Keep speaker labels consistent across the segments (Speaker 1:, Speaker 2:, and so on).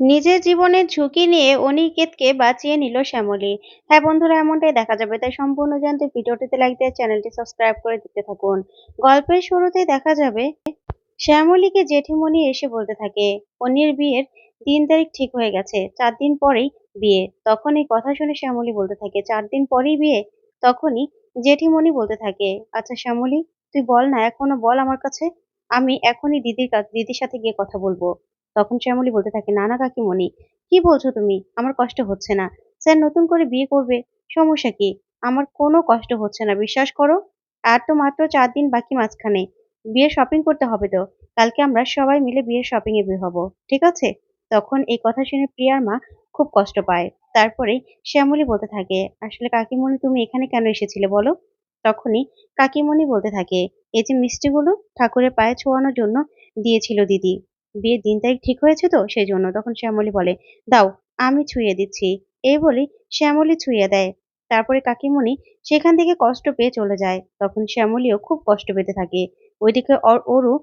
Speaker 1: নিজের জীবনের ঝুঁকি নিয়ে অনিকেতকে বাঁচিয়ে নিল শ্যামলী। হ্যাঁ বন্ধুরা, এমনটাই দেখা যাবে। তাই সম্পূর্ণ জানতে ভিডিওটিতে লাইক দিয়ে চ্যানেলটি সাবস্ক্রাইব করে দিতে থাকুন। গল্পের শুরুতেই দেখা যাবে, শ্যামলীকে জেঠিমণি এসে বলতে থাকে অনির বিয়ের তিন তারিখ ঠিক হয়ে গেছে, চার দিন পরেই বিয়ে। তখন এই কথা শুনে শ্যামলী বলতে থাকে, চার দিন পরেই বিয়ে? তখনই জেঠিমণি বলতে থাকে আচ্ছা শ্যামলী, তুই বল না, এখনও বল আমার কাছে। আমি এখনই দিদির কাছে দিদির সাথে গিয়ে কথা বলব। তখন শ্যামলী বলতে থাকে না না কাকিমণি, কি বলছো তুমি? আমার কষ্ট হচ্ছে না। স্যার নতুন করে বিয়ে করবে, সমস্যা কি? আমার কোনো কষ্ট হচ্ছে না, বিশ্বাস করো। আর তো মাত্র চার দিন বাকি মাঝখানে। বিয়ে শপিং করতে হবে তো। কালকে আমরা সবাই মিলে বিয়ের শপিং এ বের হব, ঠিক আছে? তখন এই কথা শুনে প্রিয়ার মা খুব কষ্ট পায়। তারপরে শ্যামলী বলতে থাকে, আসলে কাকিমণি তুমি এখানে কেন এসেছিলে বলো? তখনই কাকিমণি বলতে থাকে, এই যে মিষ্টিগুলো ঠাকুরের পায়ে ছোঁয়ানোর জন্য দিয়েছিল দিদি। বিয়ের দিন তারিখ ঠিক হয়েছে তো? সেই জন্য তখন শ্যামলী বলে, দাও, আমি ছুঁয়ে দিচ্ছি। এই বলি শ্যামলী ছুঁয়ে দেয়। তারপরে কাকিমণি সেখান থেকে কষ্ট পেয়ে চলে যায়। তখন শ্যামলীও খুব কষ্ট পেতে থাকে। ওইদিকে অরু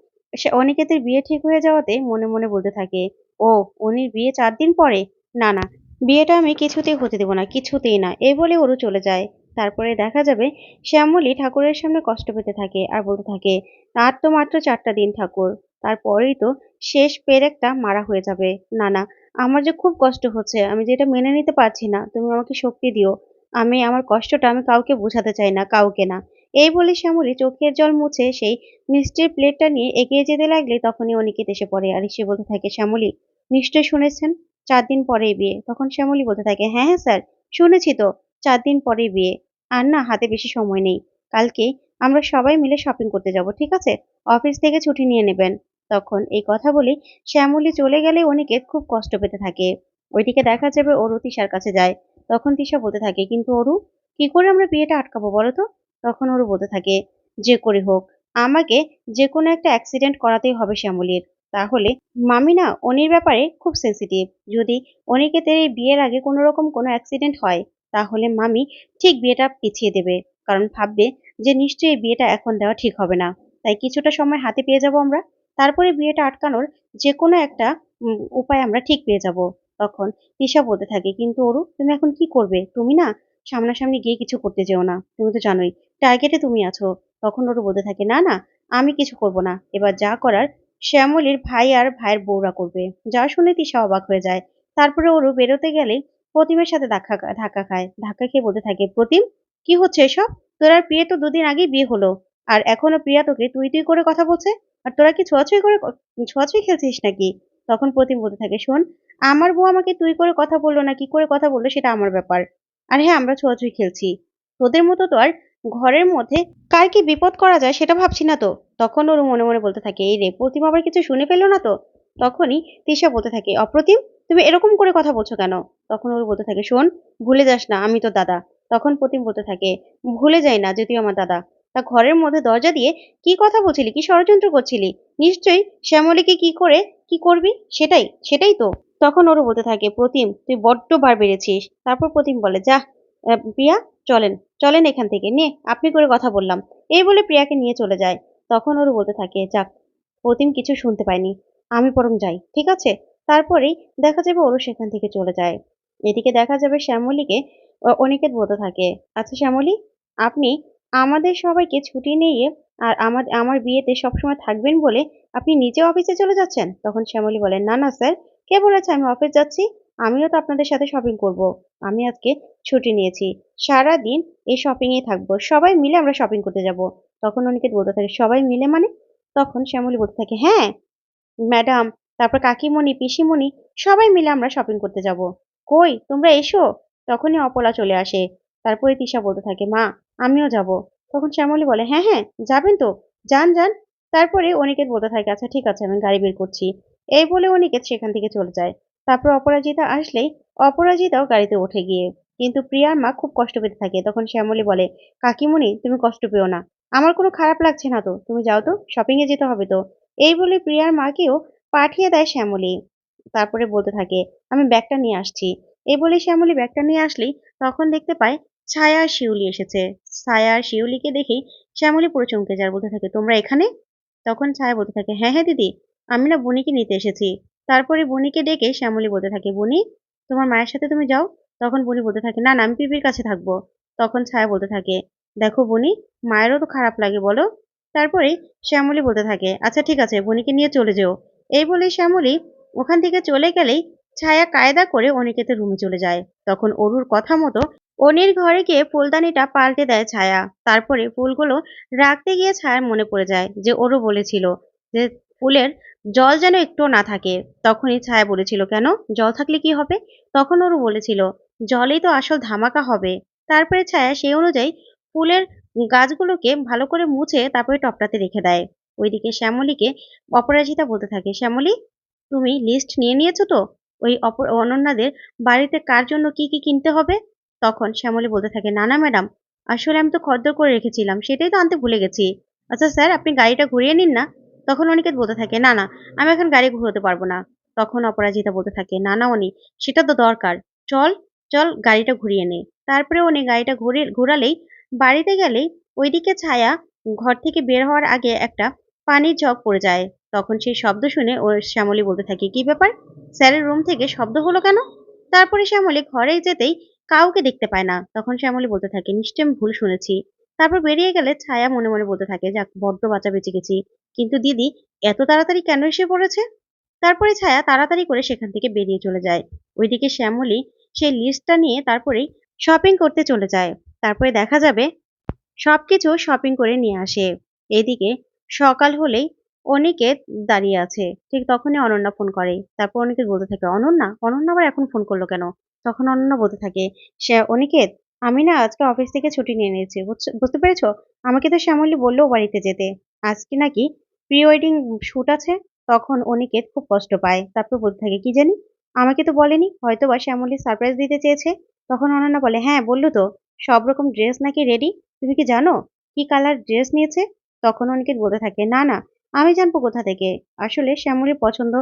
Speaker 1: অনিকেতের বিয়ে ঠিক হয়ে যাওয়াতে মনে মনে বলতে থাকে, ও উনির বিয়ে চার দিন পরে? না না, বিয়েটা আমি কিছুতেই হতে দেবো না, কিছুতেই না। এই বলে ওরু চলে যায়। তারপরে দেখা যাবে শ্যামলী ঠাকুরের সামনে কষ্ট পেতে থাকে আর বলতে থাকে, আর তো মাত্র চারটা দিন ঠাকুর। তারপরেই তো শেষ পেরেকটা মারা হয়ে যাবে। না না আমার যে খুব কষ্ট হচ্ছে, আমি যেটা মেনে নিতে পারছি না, তুমি আমাকে শক্তি দিও। আমি, আমার কষ্টটা আমি কাউকে বোঝাতে চাই না, কাউকে না। এই বলে শ্যামলী চোখের জল মুছে সেই মিষ্টির প্লেটটা নিয়ে এগিয়ে যেতে লাগলে তখনই অনিকেত এসে পড়ে আর সে বলতে থাকে, শ্যামলী নিশ্চয় শুনেছেন? চার দিন পরেই বিয়ে। তখন শ্যামলী বলতে থাকে হ্যাঁ হ্যাঁ স্যার, শুনেছি তো, চার দিন পরেই বিয়ে। আর না, হাতে বেশি সময় নেই। কালকে আমরা সবাই মিলে শপিং করতে যাব, ঠিক আছে? অফিস থেকে ছুটি নিয়ে নেবেন। তখন এই কথা বলে শ্যামলী চলে গেলে অনিকেত খুব কষ্ট পেতে থাকে। ওইদিকে দেখা যাবে অরু তিশার কাছে যায়। তখন তিশা বলতে থাকে, কিন্তু অরু, কি করে আমরা বিয়েটা আটকাবো বলো তো? তখন ওরু বলতে থাকে, যে করে হোক, আমাকে যে কোনো একটা অ্যাক্সিডেন্ট করাতেই হবে শ্যামলীর। তাহলে মামি না অনির ব্যাপারে খুব সেন্সিটিভ যদি অনিকেতের এই বিয়ের আগে কোনো রকম কোনো অ্যাক্সিডেন্ট হয়, তাহলে মামি ঠিক বিয়েটা পিছিয়ে দেবে। কারণ ভাববে যে নিশ্চয়ই বিয়েটা এখন দেওয়া ঠিক হবে না। তাই কিছুটা সময় হাতে পেয়ে যাব আমরা। তারপরে বিয়েটা আটকানোর যে কোনো একটা উপায় আমরা ঠিক পেয়ে যাব তখন। তিশা বলতে থাকে, কিন্তু অরু তুমি এখন কি করবে? তুমি না সামনাসামনি গিয়ে কিছু করতে যেও না। তুমি তো জানোই, টার্গেটে তুমি আছো। তখন ওরু বলতে থাকে, না না, আমি কিছু করব না। এবার যা করার, শ্যামলীর ভাই আর ভাইয়ের বউরা করবে। যা শুনে তিশা অবাক হয়ে যায়। তারপরে ওরু বেরোতে গেলে প্রতিমের সাথে ধাক্কা ধাক্কা খায়। ধাক্কা খেয়ে বলতে থাকে, প্রতিম, কি হচ্ছে এসব? তোর আর প্রিয়া তো দুদিন আগেই বিয়ে হলো। আর এখনও প্রিয়া তোকে তুই তুই করে কথা বলছে? আর তোরা কি ছোঁয়াছুঁই করে ছোঁয়াছুঁই খেলছিস নাকি? তখন প্রতিম বলতে থাকে, শোন, আমার বউ আমাকে তুই করে কথা বলল না, কি করে কথা বলল সেটা আমার ব্যাপার। আর হ্যাঁ আমরা ছোঁয়াছুঁই খেলছি। তোদের মতো তো আর ঘরের মধ্যে কার কি বিপদ করা যায় সেটা ভাবছি না তো। তখন ওর মনে মনে বলতে থাকে, এই রে, প্রতিম আবার কিছু শুনে ফেলল না তো? তখনই তিশা বলতে থাকে, অপ্রতিম, তুমি এরকম করে কথা বলছো কেন? তখন ওর বলতে থাকে, শোন, ভুলে যাস না, আমি তো দাদা। তখন প্রতিম বলতে থাকে, ভুলে যাই না যে তুই আমার দাদা। তা ঘরের মধ্যে দরজা দিয়ে কি কথা বলছিলি? কি ষড়যন্ত্র করছিলি? নিশ্চয়ই শ্যামলীকে কি করে, কি করবি? সেটাই সেটাই তো। তখন ওরও বলতে থাকে, প্রতিম, তুই বড্ড বার বেড়েছিস। তারপর প্রতিম বলে, যা প্রিয়া, চলেন চলেন এখান থেকে। নে, আপনি করে কথা বললাম। এই বলে প্রিয়াকে নিয়ে চলে যায়। তখন ওরও বলতে থাকে, যাক, প্রতিম কিছু শুনতে পায়নি। আমি বরং যাই, ঠিক আছে? তারপরেই দেখা যাবে ওরও সেখান থেকে চলে যায়। এদিকে দেখা যাবে শ্যামলীকে অনিকেত বলতে থাকে আচ্ছা শ্যামলী, আপনি আমাদের সবাইকে ছুটি নিয়ে আর আমার আমার বিয়েতে সবসময় থাকবেন বলে আপনি নিজে অফিসে চলে যাচ্ছেন? তখন শ্যামলী বলেন না না, স্যার। কে বলেছে আমি অফিস যাচ্ছি? আমিও তো আপনাদের সাথে শপিং করব। আমি আজকে ছুটি নিয়েছি। সারা দিন এই শপিংয়ে থাকব। সবাই মিলে আমরা শপিং করতে যাব। তখন অনিকেত বলতে থাকে, সবাই মিলে মানে? তখন শ্যামলী বলতে থাকে হ্যাঁ ম্যাডাম, তারপর কাকিমণি, পিসিমণি, সবাই মিলে আমরা শপিং করতে যাব। কই, তোমরা এসো? তখনই অপলা চলে আসে। তারপরে তিশা বলতে থাকে, মা আমিও যাব। তখন শ্যামলী বলে হ্যাঁ হ্যাঁ যাবেন তো। যান যান। তারপরে অনিকেত বলতে থাকে আচ্ছা ঠিক আছে, আমি গাড়ি বের করছি। এই বলে অনিকেত সেখান থেকে চলে যায়। তারপর অপরাজিতা আসলেই অপরাজিতাও গাড়িতে উঠে গিয়ে। কিন্তু প্রিয়ার মা খুব কষ্ট পেতে থাকে। তখন শ্যামলী বলে, কাকিমণি, তুমি কষ্ট পেও না। আমার কোনো খারাপ লাগছে না তো। তুমি যাও তো শপিং এ যেতে হবে তো। এই বলে প্রিয়ার মাকেও পাঠিয়ে দেয় শ্যামলী। তারপরে বলতে থাকে, আমি ব্যাগটা নিয়ে আসছি। এই বলে শ্যামলী ব্যাগটা নিয়ে আসলেই তখন দেখতে পায় ছায়া শিউলি এসেছে। ছায়া শিউলিকে দেখেই শ্যামলী পুরো চমকে যায়, বলতে থাকে, তোমরা এখানে? তখন ছায়া বলতে থাকে হ্যাঁ হ্যাঁ দিদি, আমি না বনিকে নিতে এসেছি। তারপরে বনিকে ডেকে শ্যামলী বলতে থাকে বনি তোমার মায়ের সাথে তুমি যাও। তখন বনি বলতে থাকে, না না, আমি পিপির কাছে থাকব। তখন ছায়া বলতে থাকে, দেখো বনি মায়েরও তো খারাপ লাগে, বলো। তারপরে শ্যামলী বলতে থাকে আচ্ছা ঠিক আছে বনিকে নিয়ে চলে যেও। এই বলে শ্যামলী ওখান থেকে চলে গেলেই ছায়া কায়দা করে অনিকেতের রুমে চলে যায়। তখন অরুর কথা মতো অনির ঘরে গিয়ে ফুলদানিটা পাল্টে দেয় ছায়া। তারপরে ফুলগুলো রাখতে গিয়ে ছায়ার মনে পড়ে যায় যে ওরও বলেছিল যে ফুলের জল যেন একটুও না থাকে। তখনই ছায়া বলেছিল, কেন? জল থাকলে কি হবে? তখন ওরও বলেছিল, জলেই তো আসল ধামাকা হবে। তারপরে ছায়া সেই অনুযায়ী ফুলের গাছগুলোকে ভালো করে মুছে তারপরে টপটাতে রেখে দেয়। ওইদিকে শ্যামলীকে অপরাজিতা বলতে থাকে, শ্যামলী, তুমি লিস্ট নিয়ে নিয়েছো তো? ওই অপর অনন্যাদের বাড়িতে কার জন্য কি কি কিনতে হবে? তখন শ্যামলী বলতে থাকে, না না, ম্যাডাম, আসলে আমি তো খদ্দর করে রেখেছিলাম, সেটাই তো আনতে ভুলে গেছি। আচ্ছা স্যার, আপনি গাড়িটা ঘুরিয়ে নিন না? তখন অনিকেত বলতে থাকে, না না, আমি এখন গাড়ি ঘুরোতে পারব না। তখন অপরাজিতা বলতে থাকে, না না, অনি, সেটা তো দরকার। চল চল গাড়িটা ঘুরিয়ে নে। তারপরে উনি গাড়িটা ঘুরে, ঘোরালেই বাড়িতে গেলেই ওইদিকে ছায়া ঘর থেকে বের হওয়ার আগে একটা পানির জগ পড়ে যায়। তখন সেই শব্দ শুনে ও শ্যামলী বলতে থাকে, কি ব্যাপার? স্যারের রুম থেকে শব্দ হলো কেন? তারপরে শ্যামলী ঘরে যেতেই কাউকে দেখতে পায় না। তখন শ্যামলী বলতে থাকে নিশ্চয় আমি ভুল শুনেছি। তারপর বেরিয়ে গেলে ছায়া মনে মনে বলতে থাকে, যাক, বড্ড বাঁচা বেঁচে গেছি। কিন্তু দিদি, এত তাড়াতাড়ি কেন এসে পড়েছে? তারপরে ছায়া তাড়াতাড়ি করে সেখান থেকে বেরিয়ে চলে যায়। ওইদিকে শ্যামলী সেই লিস্টটা নিয়ে তারপরেই শপিং করতে চলে যায়। তারপরে দেখা যাবে সবকিছু শপিং করে নিয়ে আসে। এদিকে সকাল হলেই অনিকেত দাঁড়িয়ে আছে। ঠিক তখনই অনন্যা ফোন করে। তারপর অনিকেত বলতে থাকে, অনন্যা অনন্যা আবার এখন ফোন করল কেন? তখন অনন্যা বলতে থাকে, সে, অনিকেত, আমি না আজকে অফিস থেকে ছুটি নিয়ে নিয়েছি। বুঝতে পেরেছ? আমাকে তো শ্যামলী বলল বাড়িতে যেতে। আজকে নাকি প্রি ওয়েডিং শ্যুট আছে। তখন অনিকেত খুব কষ্ট পায়। তারপর বলতে থাকে, কি জানি? আমাকে তো বলেনি। হয়তো বা শ্যামলী সারপ্রাইজ দিতে চেয়েছে। তখন অনন্যা বলে হ্যাঁ বলল তো, সব রকম ড্রেস নাকি রেডি তুমি কি জানো? কি কালার ড্রেস নিয়েছে? তখন অনিকেত বলতে থাকে, না না আমি জানব কোথা থেকে। আসলে শ্যামলীর পছন্দ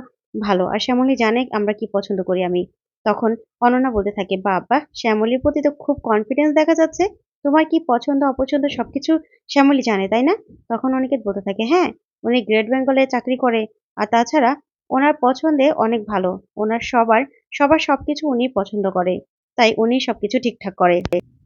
Speaker 1: ভালো, আর শ্যামলী জানে আমরা কি পছন্দ করি আমি। তখন অনন্যা বলতে থাকে, বাবা, শ্যামলীর প্রতি তো খুব কনফিডেন্স দেখা যাচ্ছে। তোমার কি পছন্দ, অপছন্দ সবকিছু শ্যামলী জানে, তাই না? তখন অনিকেত বলতে থাকে হ্যাঁ উনি গ্রেট বেঙ্গলে চাকরি করে, আর তাছাড়া ওনার পছন্দে অনেক ভালো। ওনার সবার সবার সবকিছু উনি পছন্দ করে, তাই উনি সবকিছু ঠিকঠাক করে।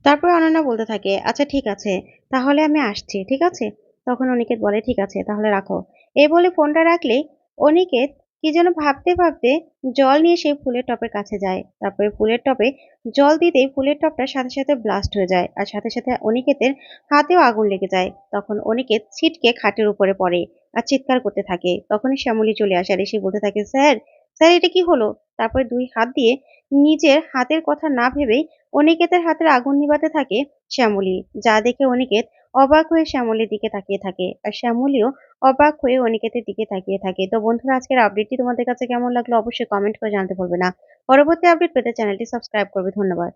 Speaker 1: তারপরে অনন্যা বলতে থাকে আচ্ছা ঠিক আছে, তাহলে আমি আসছি, ঠিক আছে? তখন অনিকেত বলে, ঠিক আছে, তাহলে রাখো। এই বলে ফোনটা রাখলে অনিকেত কি যেন ভাবতে ভাবতে জল নিয়ে সেই ফুলের টপের কাছে যায়। তারপরে ফুলের টপে জল দিতেই ফুলের টপটা সাথে সাথে ব্লাস্ট হয়ে যায় আর সাথে সাথে অনিকেতের হাতেও আগুন লেগে যায়। তখন অনিকেত ছিটকে খাটের উপরে পড়ে আর চিৎকার করতে থাকে। তখনই শ্যামলী চলে আসে আর এসে বলতে থাকে, স্যার স্যার, এটা কি হলো? তারপরে দুই হাত দিয়ে নিজের হাতের কথা না ভেবেই অনিকেতের হাতের আগুন নিভাতে থাকে শ্যামলী। যা দেখে অনিকেত অবাক হয়ে শ্যামলের দিকে তাকিয়ে থাকে। আর শ্যামলীও অবাক হয়ে অনিকেতের দিকে তাকিয়ে থাকে। তো বন্ধুরা, আজকের আপডেটটি তোমাদের কাছে কেমন লাগল অবশ্যই কমেন্ট করে জানতে ভুলবে না। পরবর্তী আপডেট পেতে চ্যানেলটি সাবস্ক্রাইব করবে। ধন্যবাদ।